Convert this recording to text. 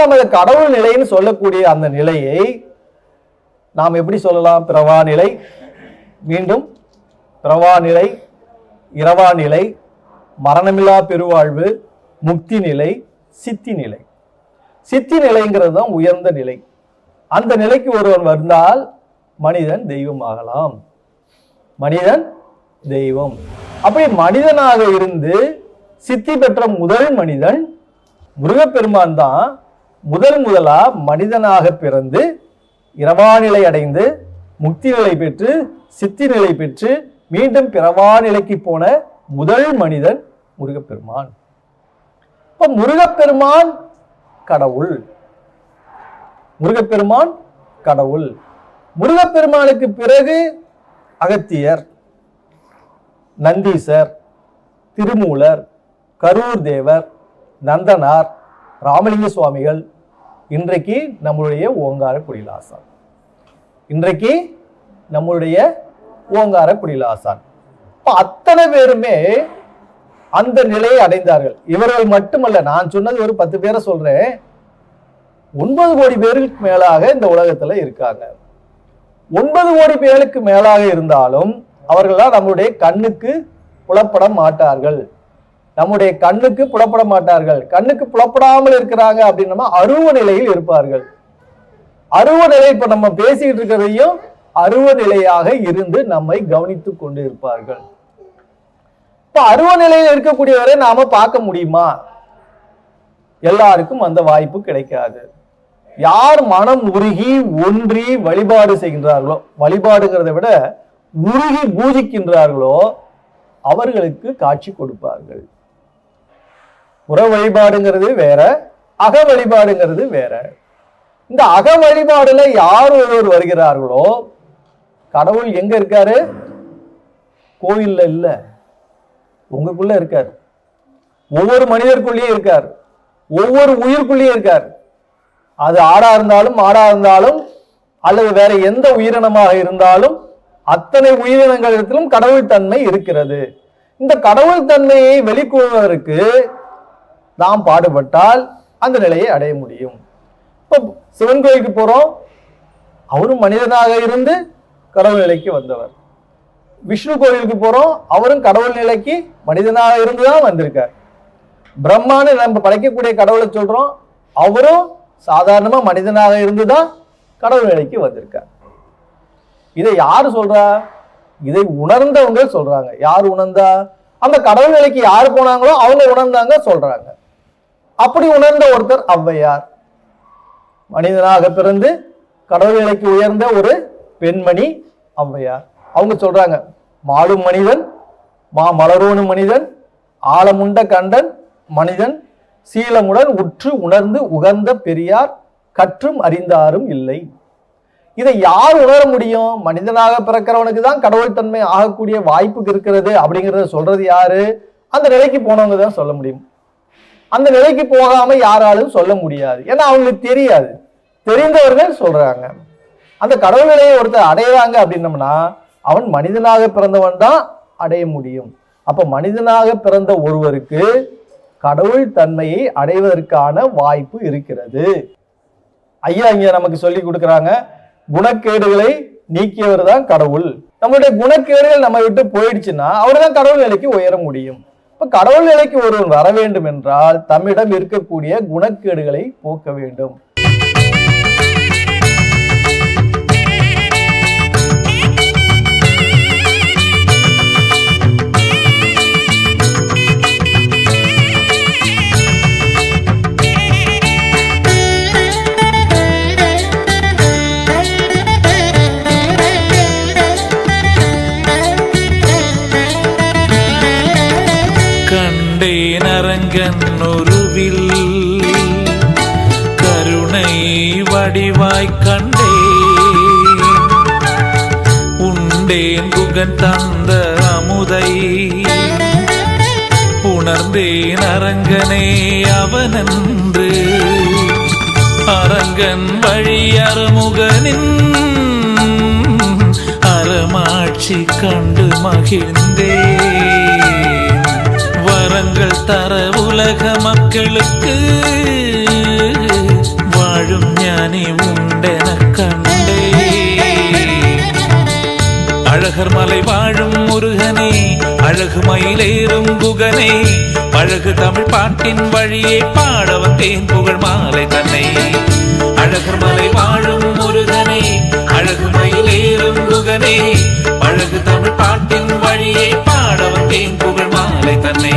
நம்ம இதை கடவுள் நிலைன்னு சொல்லக்கூடிய அந்த நிலையை நாம் எப்படி சொல்லலாம்? பிரவா நிலை. மீண்டும் பிரவா நிலை இரவா நிலை மரணமில்லா பெருவாழ்வு முக்தி நிலை சித்தி நிலை. சித்தி நிலைங்கிறது தான் உயர்ந்த நிலை. அந்த நிலைக்கு ஒருவன் வந்தால் மனிதன் தெய்வம் ஆகலாம். மனிதன் தெய்வம். அப்படி மனிதனாக இருந்து சித்தி பெற்ற முதல் மனிதன் முருகப்பெருமான் தான் முதல் முதலா மனிதனாக பிறந்து இரவாநிலை அடைந்து முக்தி நிலை பெற்று சித்தி நிலை பெற்று மீண்டும் பிறவா நிலைக்கு போன முதல் மனிதன் முருகப்பெருமான். இப்ப முருகப்பெருமான் கடவுள். முருகப்பெருமான் கடவுள். முருகப்பெருமானுக்கு பிறகு அகத்தியர் நந்தீசர் திருமூலர் கரூர் தேவர் நந்தனார் ராமலிங்க சுவாமிகள் இன்றைக்கு நம்மளுடைய ஓங்கார குடிலாசான். இன்றைக்கு நம்மளுடைய ஓங்கார குடிலாசான். இப்போ அத்தனை பேருமே அந்த நிலையை அடைந்தார்கள். இவர்கள் மட்டுமல்ல நான் சொன்னது ஒரு பத்து பேரை சொல்றேன். ஒன்பது கோடி பேருக்கு மேலாக இந்த உலகத்துல இருக்காங்க. ஒன்பது கோடி பேருக்கு மேலாக இருந்தாலும் அவர்கள்லாம் நம்மளுடைய கண்ணுக்கு புலப்பட மாட்டார்கள். நம்முடைய கண்ணுக்கு புலப்பட மாட்டார்கள். கண்ணுக்கு புலப்படாமல் இருக்கிறாங்க அப்படின்னா அருவ நிலையில் இருப்பார்கள். அருவ நிலை இப்ப நம்ம பேசிக்கிட்டு இருக்கிறதையும் அருவ நிலையாக இருந்து நம்மை கவனித்துக் கொண்டு இருப்பார்கள். இப்ப அருவ நிலையில் இருக்கக்கூடியவரை நாம பார்க்க முடியுமா? எல்லாருக்கும் அந்த வாய்ப்பு கிடைக்காது. யார் மனம் உருகி ஒன்றி வழிபாடு செய்கின்றார்களோ வழிபாடுங்கிறதை விட உருகி பூஜிக்கின்றார்களோ அவர்களுக்கு காட்சி கொடுப்பார்கள். புற வழிபாடுங்கிறது வேற அக வழிபாடுங்கிறது வேற. இந்த அக வழிபாடுல யார் ஒருவர் வருகிறார்களோ கடவுள் எங்க இருக்காரு? கோயில்ல இல்ல. உங்களுக்குள்ள இருக்கார். ஒவ்வொரு மனிதருக்குள்ளேயும் இருக்கார். ஒவ்வொரு உயிருக்குள்ளேயும் இருக்கார். அது ஆடா இருந்தாலும் மாடா இருந்தாலும் அல்லது வேற எந்த உயிரினமாக இருந்தாலும் அத்தனை உயிரினங்களிடத்திலும் கடவுள் தன்மை இருக்கிறது. இந்த கடவுள் தன்மையை வெளிக்கொள்வதற்கு நாம் பாடுபட்டால் அந்த நிலையை அடைய முடியும். இப்போ சிவன் கோயிலுக்கு போகிறோம் அவரும் மனிதனாக இருந்து கடவுள் நிலைக்கு வந்தவர். விஷ்ணு கோயிலுக்கு போகிறோம் அவரும் கடவுள் நிலைக்கு மனிதனாக இருந்து தான் வந்திருக்கார். பிரம்மான்னு நம்ம படைக்கக்கூடிய கடவுளை சொல்கிறோம் அவரும் சாதாரணமாக மனிதனாக இருந்து தான் கடவுள் நிலைக்கு வந்திருக்கார். இதை யார் சொல்கிறா இதை உணர்ந்தவங்க சொல்கிறாங்க யார் உணர்ந்தா? அந்த கடவுள் நிலைக்கு யார் போனாங்களோ அவங்க உணர்ந்தாங்க சொல்கிறாங்க அப்படி உணர்ந்த ஒருத்தர் ஔவையார். மனிதனாக பிறந்து கடவுள் நிலைக்கு உயர்ந்த ஒரு பெண்மணி ஔவையார். அவங்க சொல்றாங்க மாடும் மனிதன் மா மலரோனும் மனிதன் ஆலமுண்ட கண்டன் மனிதன் சீலமுடன் உற்று உணர்ந்து உகந்த பெரியார் கற்றும் அறிந்தாரும் இல்லை. இதை யார் உணர முடியும்? மனிதனாக பிறக்கிறவனுக்கு தான் கடவுள் தன்மை ஆகக்கூடிய வாய்ப்பு இருக்கிறது அப்படிங்கிறத சொல்றது யாரு? அந்த நிலைக்கு போனவங்க தான் சொல்ல முடியும். அந்த நிலைக்கு போகாம யாராலும் சொல்ல முடியாது. ஏன்னா அவங்களுக்கு தெரியாது. தெரிந்தவர்கள் சொல்றாங்க. அந்த கடவுள் நிலையை ஒருத்தர் அடையிறாங்க அப்படின்னம்னா அவன் மனிதனாக பிறந்தவன் தான் அடைய முடியும். அப்ப மனிதனாக பிறந்த ஒருவருக்கு கடவுள் தன்மையை அடைவதற்கான வாய்ப்பு இருக்கிறது. ஐயா இங்க நமக்கு சொல்லி கொடுக்குறாங்க குணக்கேடுகளை நீக்கியவர் தான் கடவுள். நம்மளுடைய குணக்கேடுகள் நம்ம விட்டு போயிடுச்சுன்னா அவர் தான் கடவுள் நிலைக்கு உயர முடியும். இப்ப கடவுள் நிலைக்கு ஒருவன் வர வேண்டும் என்றால் தம்மிடம் இருக்கக்கூடிய குணக்கேடுகளை போக்க வேண்டும். மகன் அரங்கன் ஒருவில் கருணை வடிவாய் கண்டே உண்டேன் குகன் தந்த அமுதை உணர்ந்தேன் அரங்கனே அவனன்று. அரங்கன் வழி அருமுகனின் அறமாட்சி கண்டு மகிழ்ந்தேன். மக்களுக்கு தர உலக மக்களுக்கு கனி உண்டென கண்டே. அழகர் மலை வாழும் முருகனே அழகு மயிலேறும் குகனே அழகு தமிழ் பாட்டின் வழியே பாட வந்தேன் புகழ் மாலை தன்னை. அழகர் மலை வாழும் முருகனே அழகு மயிலேறும் குகனே அழகு தமிழ் பாட்டின் வழியே பாட வந்தேன் புகழ் மாலை தன்னை.